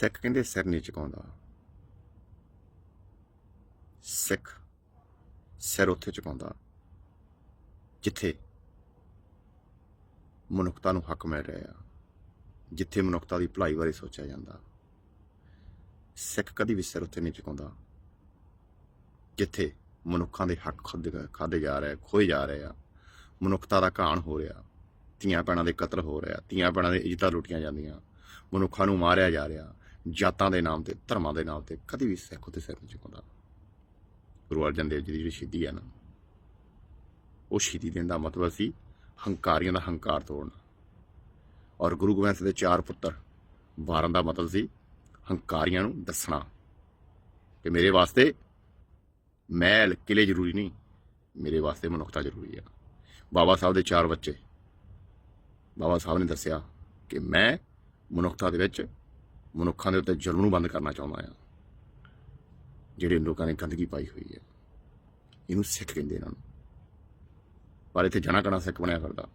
ਸਿੱਖ ਕਹਿੰਦੇ ਸਿਰ ਨਹੀਂ ਝੁਕਾਉਂਦਾ ਸਿੱਖ ਸਿਰ ਉੱਥੇ ਝੁਕਾਉਂਦਾ ਜਿੱਥੇ ਮਨੁੱਖਤਾ ਨੂੰ ਹੱਕ ਮਿਲ ਰਿਹਾ ਜਿੱਥੇ ਮਨੁੱਖਤਾ ਦੀ ਭਲਾਈ ਬਾਰੇ ਸੋਚਿਆ ਜਾਂਦਾ ਸਿੱਖ ਕਦੀ ਵੀ ਸਿਰ ਉੱਤੇ ਨਹੀਂ ਝੁਕਾਉਂਦਾ ਜਿੱਥੇ ਮਨੁੱਖਾਂ ਦੇ ਹੱਕ ਖਾਦੇ ਖਾਦੇ ਜਾ ਰਹੇ ਖੋਏ ਜਾ ਰਹੇ ਆ ਮਨੁੱਖਤਾ ਦਾ ਘਾਣ ਹੋ ਰਿਹਾ ਧੀਆਂ ਭੈਣਾਂ ਦੇ ਕਤਲ ਹੋ ਰਿਹਾ ਧੀਆਂ ਭੈਣਾਂ ਦੇ ਇੱਜ਼ਤਾਂ ਲੁੱਟੀਆਂ ਜਾਂਦੀਆਂ ਮਨੁੱਖਾਂ ਨੂੰ ਮਾਰਿਆ ਜਾ ਰਿਹਾ ਜਾਤਾਂ ਦੇ ਨਾਮ ਤੇ, ਧਰਮਾਂ ਦੇ ਨਾਮ ਤੇ, ਕਦੇ ਵੀ ਸਿੱਖ ਉੱਤੇ ਸਿਰ ਨਹੀਂ ਚੁਕਾਉਂਦਾ ਗੁਰੂ ਅਰਜਨ ਦੇਵ ਜੀ ਦੀ ਜਿਹੜੀ ਸ਼ਹੀਦੀ ਹੈ ਨਾ, ਉਹ ਸ਼ਹੀਦੀ ਦੇਣ ਦਾ ਮਤਲਬ ਸੀ ਹੰਕਾਰੀਆਂ ਦਾ ਹੰਕਾਰ ਤੋੜਨਾ। ਔਰ ਗੁਰੂ ਗੋਬਿੰਦ ਸਿੰਘ ਦੇ ਚਾਰ ਪੁੱਤਰ, ਵਾਰਨ ਦਾ ਮਤਲਬ ਸੀ ਹੰਕਾਰੀਆਂ ਨੂੰ ਦੱਸਣਾ ਕਿ ਮੇਰੇ ਵਾਸਤੇ ਮਹਿਲ ਕਿਲੇ ਜ਼ਰੂਰੀ ਨਹੀਂ, ਮੇਰੇ ਵਾਸਤੇ ਮਨੁੱਖਤਾ ਜ਼ਰੂਰੀ ਆ। ਬਾਬਾ ਸਾਹਿਬ ਦੇ ਚਾਰ ਬੱਚੇ, ਬਾਬਾ ਸਾਹਿਬ ਨੇ ਦੱਸਿਆ ਕਿ ਮੈਂ ਮਨੁੱਖਤਾ ਦੇ ਵਿੱਚ ਮਨੁੱਖਾਂ ਦੇ ਉੱਤੇ ਜ਼ੁਲਮ ਨੂੰ ਬੰਦ ਕਰਨਾ ਚਾਹੁੰਦਾ ਆ ਜਿਹੜੇ ਲੋਕਾਂ ਨੇ ਗੰਦਗੀ ਪਾਈ ਹੋਈ ਹੈ, ਇਹਨੂੰ ਸਿੱਖ ਕਹਿੰਦੇ ਇਹਨਾਂ ਨੂੰ। ਪਰ ਇੱਥੇ ਜਣਾ ਕਣਾ ਸਿੱਖ ਬਣਿਆ ਫਿਰਦਾ।